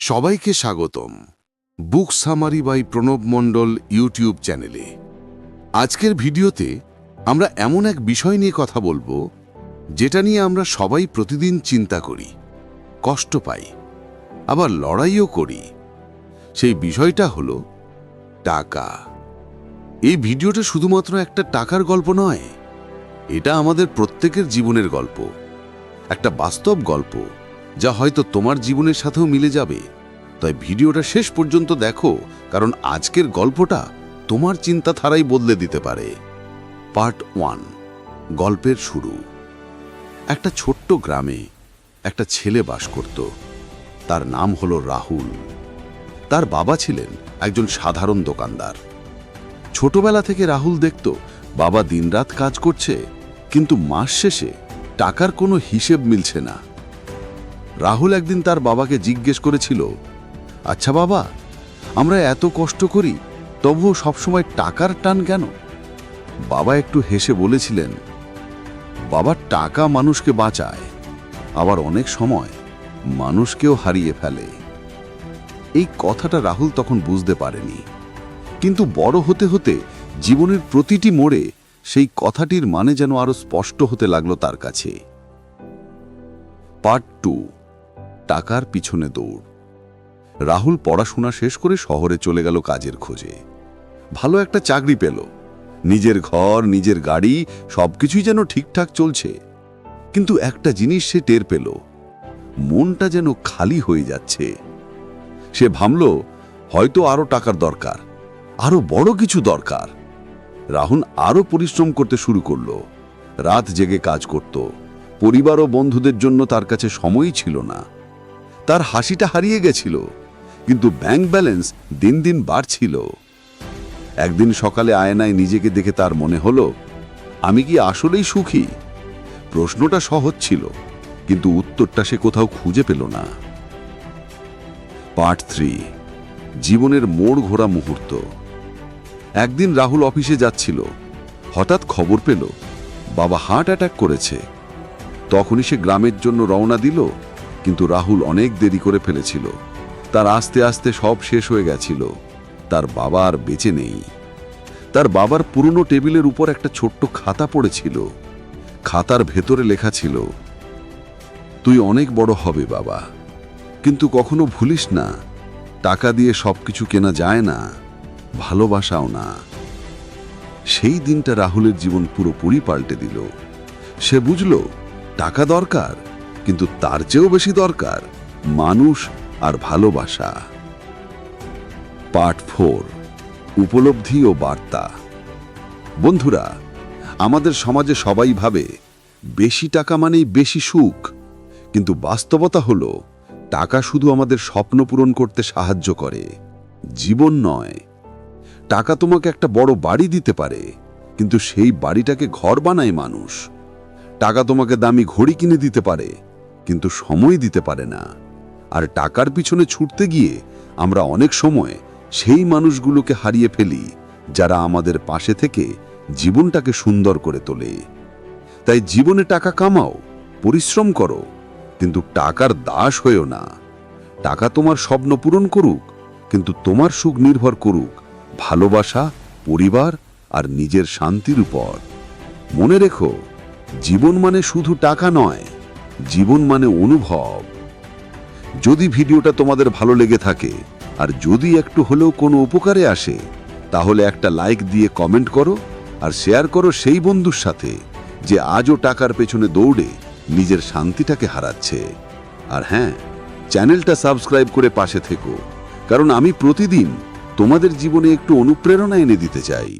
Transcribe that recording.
সবাইকে স্বাগতম book summary by Pranab Mondal YouTube চ্যানেলে। আজকের ভিডিওতে আমরা এমন এক বিষয় নিয়ে কথা বলব, যেটা নিয়ে আমরা সবাই প্রতিদিন চিন্তা করি, কষ্ট পাই, আবার লড়াইও করি। সেই বিষয়টা হলো টাকা। এই ভিডিওটা শুধুমাত্র একটা টাকার গল্প নয়, এটা আমাদের প্রত্যেকের জীবনের গল্প, একটা বাস্তব গল্প। যা হয়তো তোমার জীবনের সাথেও মিলে যাবে। তাই ভিডিওটা শেষ পর্যন্ত দেখো, কারণ আজকের গল্পটা তোমার চিন্তাধারাই বদলে দিতে পারে। পার্ট ওয়ান, গল্পের শুরু। একটা ছোট্ট গ্রামে একটা ছেলে বাস করত। তার নাম হলো রাহুল। তার বাবা ছিলেন একজন সাধারণ দোকানদার। ছোটবেলা থেকে রাহুল দেখত, বাবা দিনরাত কাজ করছে, কিন্তু মাস শেষে টাকার কোনো হিসেব মিলছে না। রাহুল একদিন তার বাবাকে জিজ্ঞেস করেছিল আচ্ছা বাবা, আমরা এত কষ্ট করি, তবুও সবসময় টাকার টান কেন? বাবা একটু হেসে বলেছিলেন, বাবা, টাকা মানুষকে বাঁচায়, আবার অনেক সময় মানুষকেও হারিয়ে ফেলে। এই কথাটা রাহুল তখন বুঝতে পারেনি। কিন্তু বড় হতে হতে জীবনের প্রতিটি মোড়ে সেই কথাটির মানে যেন আরও স্পষ্ট হতে লাগল তার কাছে। পার্ট টু টাকার পিছনে দৌড়। রাহুল পড়াশোনা শেষ করে শহরে চলে গেল কাজের খোঁজে। ভালো একটা চাকরি পেল। নিজের ঘর, নিজের গাড়ি, সবকিছুই যেন ঠিকঠাক চলছে। কিন্তু একটা জিনিস সে টের পেল। মনটা যেন খালি হয়ে যাচ্ছে। সে ভাবল, হয়তো আরও টাকার দরকার। আরও বড় কিছু দরকার। রাহুল আরও পরিশ্রম করতে শুরু করল। রাত জেগে কাজ করত। পরিবার ও বন্ধুদের জন্য তার কাছে সময়ই ছিল না। তার হাসিটা হারিয়ে গেছিল, কিন্তু ব্যাংক ব্যালেন্স দিন দিন বাড়ছিল। একদিন সকালে আয়নায় নিজেকে দেখে তার মনে হলো, আমি কি আসলেই সুখী? প্রশ্নটা সহজ ছিল, কিন্তু উত্তরটা সে কোথাও খুঁজে পেল না। পার্ট থ্রি, জীবনের মোড় ঘোরা মুহূর্ত। একদিন রাহুল অফিসে যাচ্ছিল, হঠাৎ খবর পেল, বাবা হার্ট অ্যাটাক করেছে। তখনই সে গ্রামের জন্য রওনা দিল কিন্তু রাহুল অনেক দেরি করে ফেলেছিল। তার আস্তে আস্তে সব শেষ হয়ে গেছিল। তার বাবা আর বেঁচে নেই। তার বাবার পুরনো টেবিলের উপর একটা ছোট্ট খাতা পড়েছিল। খাতার ভেতরে লেখা ছিল, তুই অনেক বড় হবে, বাবা। কিন্তু কখনো ভুলিস না। টাকা দিয়ে সবকিছু কেনা যায় না। ভালোবাসাও না। সেই দিনটা রাহুলের জীবন পুরোপুরি পাল্টে দিল। সে বুঝল, টাকা দরকার। কিন্তু তার চেয়েও বেশি দরকার মানুষ আর ভালোবাসা। পার্ট ফোর, উপলব্ধি ও বার্তা। বন্ধুরা, আমাদের সমাজে সবাই ভাবে বেশি টাকা মানেই বেশি সুখ, কিন্তু বাস্তবতা হলো টাকা শুধু আমাদের স্বপ্ন পূরণ করতে সাহায্য করে, জীবন নয়। টাকা তোমাকে একটা বড় বাড়ি দিতে পারে, কিন্তু সেই বাড়িটাকে ঘর বানায় মানুষ। টাকা তোমাকে দামি ঘড়ি কিনে দিতে পারে কিন্তু সময় দিতে পারে না। আর টাকার পিছনে ছুটতে গিয়ে আমরা অনেক সময় সেই মানুষগুলোকে হারিয়ে ফেলি, যারা আমাদের পাশে থেকে জীবনটাকে সুন্দর করে তোলে। তাই জীবনে টাকা কামাও, পরিশ্রম করো, কিন্তু টাকার দাস হয়েও না। টাকা তোমার স্বপ্ন পূরণ করুক, কিন্তু তোমার সুখ নির্ভর করুক ভালোবাসা, পরিবার আর নিজের শান্তির উপর। মনে রেখো, জীবন মানে শুধু টাকা নয় জীবন মানে অনুভব। যদি ভিডিওটা তোমাদের ভালো লেগে থাকে, আর যদি একটু হলেও কোনো উপকারে আসে, তাহলে একটা লাইক দিয়ে কমেন্ট করো, আর শেয়ার করো সেই বন্ধুর সাথে, যে আজও টাকার পেছনে দৌড়ে নিজের শান্তিটাকে হারাচ্ছে। আর হ্যাঁ চ্যানেলটা সাবস্ক্রাইব করে পাশে থেকো, কারণ আমি প্রতিদিন তোমাদের জীবনে একটু অনুপ্রেরণা এনে দিতে চাই।